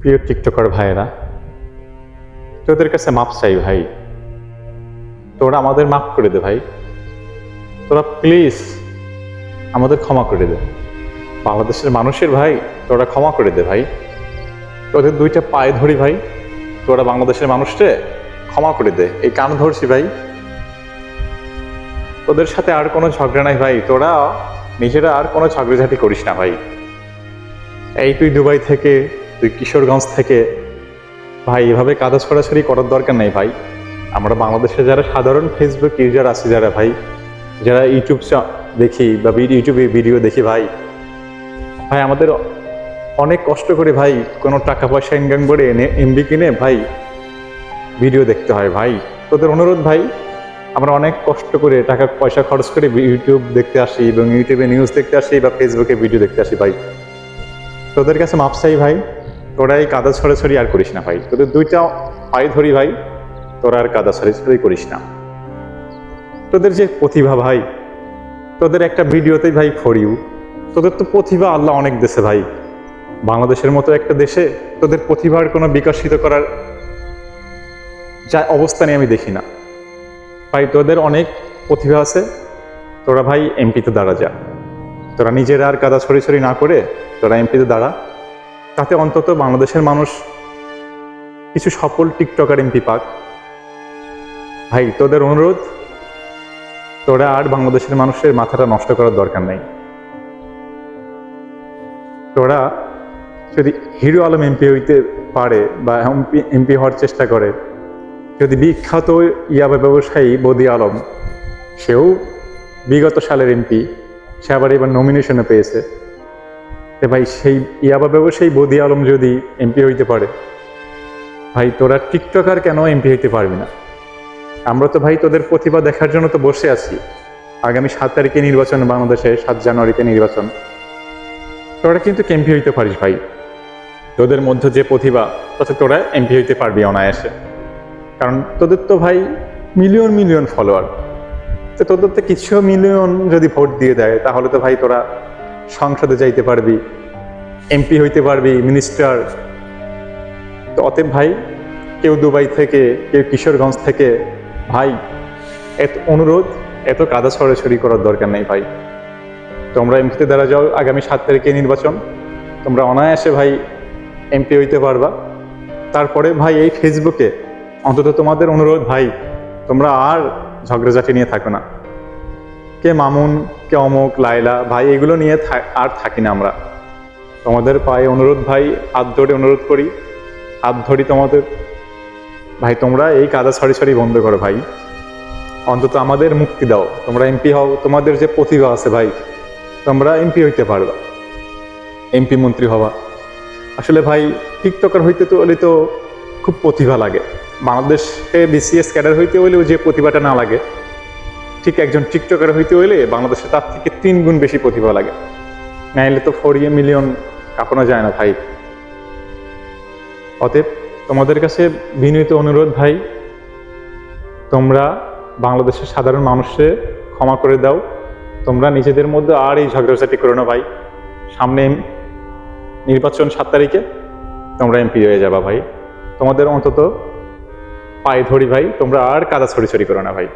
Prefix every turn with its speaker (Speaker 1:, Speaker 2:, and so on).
Speaker 1: প্রিয় টিকটকার ভাইয়েরা, তোদের কাছে মাপ চাই ভাই। তোরা আমাদের মাফ করে দে ভাই। তোরা প্লিজ আমাদের ক্ষমা করে দে। বাংলাদেশের মানুষের ভাই, তোরা ক্ষমা করে দে ভাই। তোদের দুইটা পায়ে ধরি ভাই। তোরা বাংলাদেশের মানুষকে ক্ষমা করে দে। এই কান ধরছি ভাই। তোদের সাথে আর কোনো ঝগড়া নাই ভাই। তোরা নিজেরা আর কোনো ঝগড়াঝাটি করিস না ভাই। এই তুই দুবাই থেকে তুই কিশোরগঞ্জ থেকে। ভাই, এভাবে কাদা ছড়াছড়ি করার দরকার নেই ভাই। আমরা বাংলাদেশে যারা সাধারণ ফেসবুক ইউজার আছে যারা ভাই, যারা ইউটিউব দেখি বা ইউটিউবে ভিডিও দেখি ভাই। ভাই, আমাদের অনেক কষ্ট করে ভাই কোনো টাকা পয়সা ইনকাম করে এনে এমবি কিনে ভাই ভিডিও দেখতে হয় ভাই। তোদের অনুরোধ ভাই, আমরা অনেক কষ্ট করে টাকা পয়সা খরচ করে ইউটিউব দেখতে আসি এবং ইউটিউবে নিউজ দেখতে আসি বা ফেসবুকে ভিডিও দেখতে আসি ভাই। তোদের কাছে মাপ চাই ভাই। তোরা এই কাদা ছড়াছড়ি আর করিস না ভাই। তোদের দুইটা পায়ে ধরি ভাই, তোরা আর কাদা ছড়াছড়ি করিস না। তোদের যে প্রতিভা ভাই, তোদের একটা ভিডিওতেই ভাই ফর ইউ তোদের তো প্রতিভা আল্লাহ অনেক দেশে ভাই। বাংলাদেশের মতো একটা দেশে তোদের প্রতিভার কোনো বিকশিত করার যা অবস্থানে আমি দেখি না। ভাই, তোদের অনেক প্রতিভা আছে, তোরা ভাই এমপিতে দাঁড়া যা। তোরা নিজেরা আর কাদা ছড়ি ছড়ি না করে তোরা এমপিতে দাঁড়া। তাতে অন্তত বাংলাদেশের মানুষ কিছু সফল টিকটকার এমপি পাক। ভাই, তোদের অনুরোধ, তোরা আর বাংলাদেশের মানুষের মাথাটা নষ্ট করার দরকার নেই। তোরা যদি হিরো আলম এমপি হইতে পারে বা এমপি এমপি হওয়ার চেষ্টা করে, যদি বিখ্যাত ইয়াবা ব্যবসায়ী বদি আলম, সেও বিগত সালের এমপি, সে আবার এবার নমিনেশনে পেয়েছে। ভাই সেই ইয়াবা ব্যবসায়ী বদি আলম যদি এমপি হইতে পারে, ভাই তোরা টিকটকার কেন এমপি হইতে পারবি না? আমরা তো ভাই তোদের প্রতিভা দেখার জন্য তো বসে আছি। আগামী সাত তারিখে নির্বাচন, বাংলাদেশে সাত জানুয়ারিতে নির্বাচন। তোরা কিন্তু এমপি হইতে পারিস ভাই। তোদের মধ্যে যে প্রতিভা, তাতে তোরা এমপি হইতে পারবি অনায়াসে। কারণ তোদের তো ভাই মিলিয়ন মিলিয়ন ফলোয়ার। তো তোদের তো কিছু মিলিয়ন যদি ভোট দিয়ে দেয়, তাহলে তো ভাই তোরা সংসদে যাইতে পারবি এমপি হইতে পারবি মিনিস্টার তো অতএব ভাই, কেউ দুবাই থেকে, কেউ কিশোরগঞ্জ থেকে, ভাই, এত অনুরোধ, এত কাদা ছড়াছড়ি করার দরকার নেই ভাই। তোমরা এমপিতে দ্বারা যাও, আগামী সাত তারিখে নির্বাচন। তোমরা অনায়াসে ভাই এমপি হইতে পারবা। তারপরে ভাই, এই ফেসবুকে অন্তত তোমাদের অনুরোধ ভাই, তোমরা আর ঝগড়াঝাটি নিয়ে থাকো না। কে মামুন কে অমুক লাইলা ভাই, এগুলো নিয়ে আর থাকি না আমরা। তোমাদের পায়ে অনুরোধ, ভাই, হাত ধরে অনুরোধ করি। হাত ধরি তোমাদের। ভাই, তোমরা এই কাদা ছড়ি ছড়ি বন্ধ করো, ভাই। অন্তত আমাদের মুক্তি দাও। তোমরা এমপি হও, তোমাদের যে প্রতিভা আছে, ভাই, তোমরা এমপি হইতে পারবা এমপি মন্ত্রী হওয়া। আসলে, ভাই, টিকটকার হইতে তো হলে তো খুব প্রতিভা লাগে। বাংলাদেশে বিসিএস ক্যাডার হইতে হইলেও যে প্রতিভাটা না লাগে ঠিক একজন টিকটকার হইতে হইলে বাংলাদেশে তার থেকে তিন গুণ বেশি প্রতিভা লাগে। নাইলে তো ফোর মিলিয়ন কাঁপানো যায় না ভাই। অতএব তোমাদের কাছে বিনীত অনুরোধ ভাই, তোমরা বাংলাদেশের সাধারণ মানুষকে ক্ষমা করে দাও। তোমরা নিজেদের মধ্যে আর এই ঝগড়াঝাটি করো না ভাই। সামনে নির্বাচন সাত তারিখে তোমরা এমপি হয়ে যাবা ভাই। তোমাদের অন্তত পায়ে ধরি ভাই, তোমরা আর কাদা ছড়ি ছড়ি করো না ভাই।